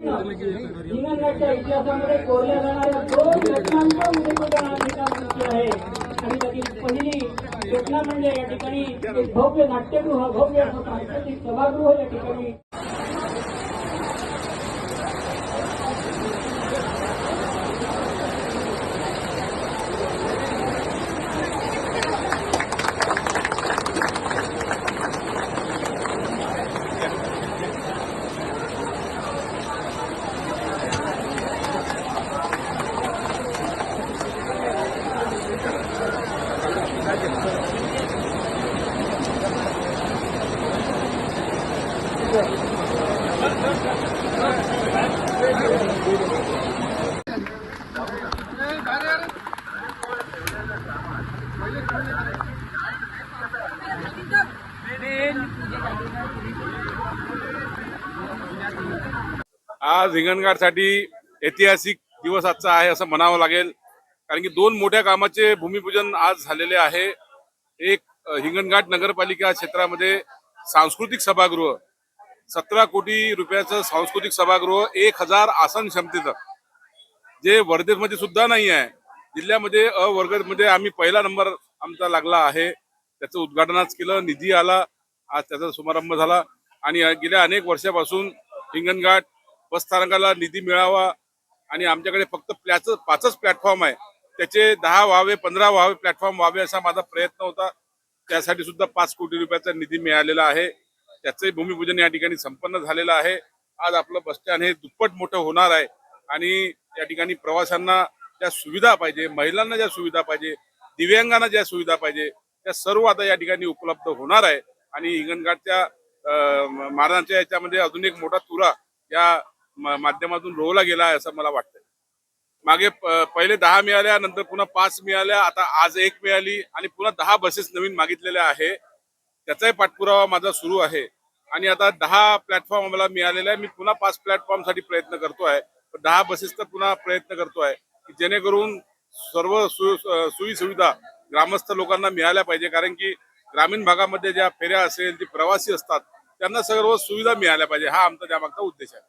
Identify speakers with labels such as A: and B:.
A: हिंगणघाटच्या इतिहासामध्ये कोरल्या जाणाऱ्या दोन घटनांचा उल्लेख ठिकाणी आहे. आणि त्यातील पहिली घटना म्हणजे या ठिकाणी एक भव्य नाट्यगृह भव्य सांस्कृतिक सभागृह या ठिकाणी
B: आज हिंगणघाटसाठी ऐतिहासिक दिवस आजचा आहे असं म्हणावं लागेल. कारण की दोन मोठ्या कामाचे भूमिपूजन आज झालेले आहे. एक हिंगणघाट नगरपालिका क्षेत्रामध्ये सांस्कृतिक सभागृह सतरा कोटी रुपयाचं सांस्कृतिक सभागृह एक हजार आसन क्षमतेचं. जे वर्धेमध्ये सुद्धा नाही आहे. जिल्ह्यामध्ये अ आम्ही पहिला नंबर आमचा लागला आहे. त्याचं उद्घाटन आज केलं निधी आला. आज त्याचा शुभारंभ झाला. आणि गेल्या अनेक वर्षापासून हिंगणघाट बसस्थानकाला निधी मिळावा आणि आमच्याकडे फक्त प्लॅच पाचच प्लॅटफॉर्म आहे. त्याचे दहा व्हावे पंधरा व्हावे प्लॅटफॉर्म व्हावे असा माझा प्रयत्न होता. त्यासाठी सुद्धा पाच कोटी रुपयाचा निधी मिळालेला आहे. त्याचंही भूमिपूजन या ठिकाणी संपन्न झालेलं आहे. आज आपलं बस स्टँड हे दुप्पट मोठं होणार आहे आणि या ठिकाणी प्रवाशांना ज्या सुविधा पाहिजे महिलांना ज्या सुविधा पाहिजे दिव्यांगांना ज्या सुविधा पाहिजे त्या सर्व आता या ठिकाणी उपलब्ध होणार आहे. आणि हिंगणघाटच्या अं, महाराजांच्या याच्यामध्ये अजून एक मोठा तुरा या माध्यमातून रोवला गेला आहे असं मला वाटतं मागे पहिले दहा मिळाल्या नंतर पुन्हा पाच मिळाल्या आता आज एक मिळाली आणि पुन्हा दहा बसेस नवीन मागितलेल्या आहे. त्याचाही पाठपुरावा माझा सुरू आहे. आणि आता दहा प्लॅटफॉर्म आम्हाला मिळालेला आहे मी पुन्हा पाच प्लॅटफॉर्मसाठी प्रयत्न करतोय दहा बसेसचा पुन्हा प्रयत्न करतोय की जेणेकरून सर्व सोयी सुविधा ग्रामस्थ लोकांना मिळाल्या पाहिजे. कारण की ग्रामीण भागामध्ये ज्या फेऱ्या असेल जे प्रवासी असतात त्यांना सर्व सुविधा मिळाल्या पाहिजे. हा आमचा त्यामागचा उद्देश आहे.